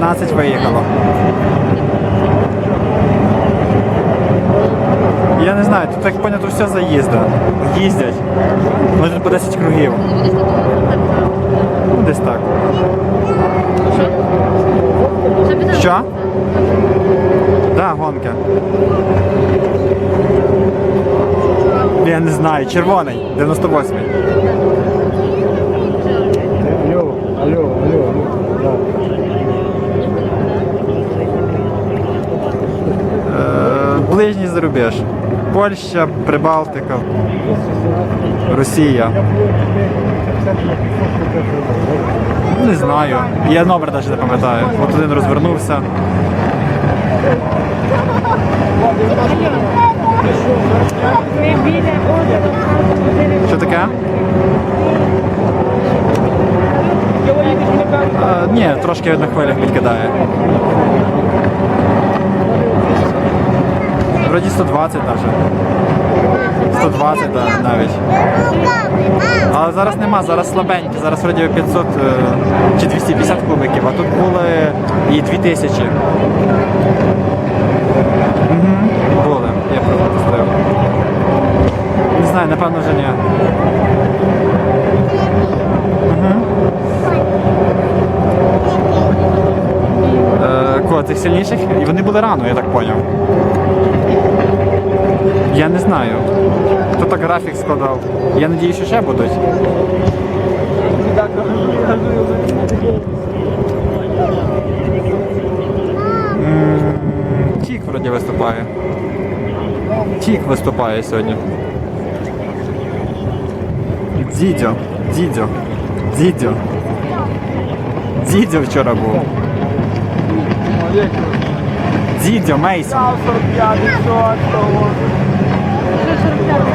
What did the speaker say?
12 виїхало. Я не знаю, тут так понятно все заїзда. Їздять. Може тут по 10 кругів. Ну, Десь так. Що? Да, гонка. Я не знаю, червоний, 98-й. Ближній зарубіж. Польща, Прибалтика, Росія. Не знаю. Я номер навіть не пам'ятаю. От один розвернувся. Що таке? Е, ні, трошки на хвилях підкидає. Вроді 120 навіть. 120 да, навіть. Але зараз нема, зараз слабенькі, зараз вроді 500 е, чи 250 кубиків, а тут були і 2000. Угу, були, я пропустив. Не знаю, напевно вже ні. Угу. Е, кого, цих сильніших? І вони були рано, я так поняв. Я не знаю. Хто так графік складав. Я надію, що ще будуть. Тік вроді виступає. Тік виступає сьогодні. Дідьо, дідьо, дідьо. Дідьо вчора був. Дідьо, Мейсон. professor Piaget.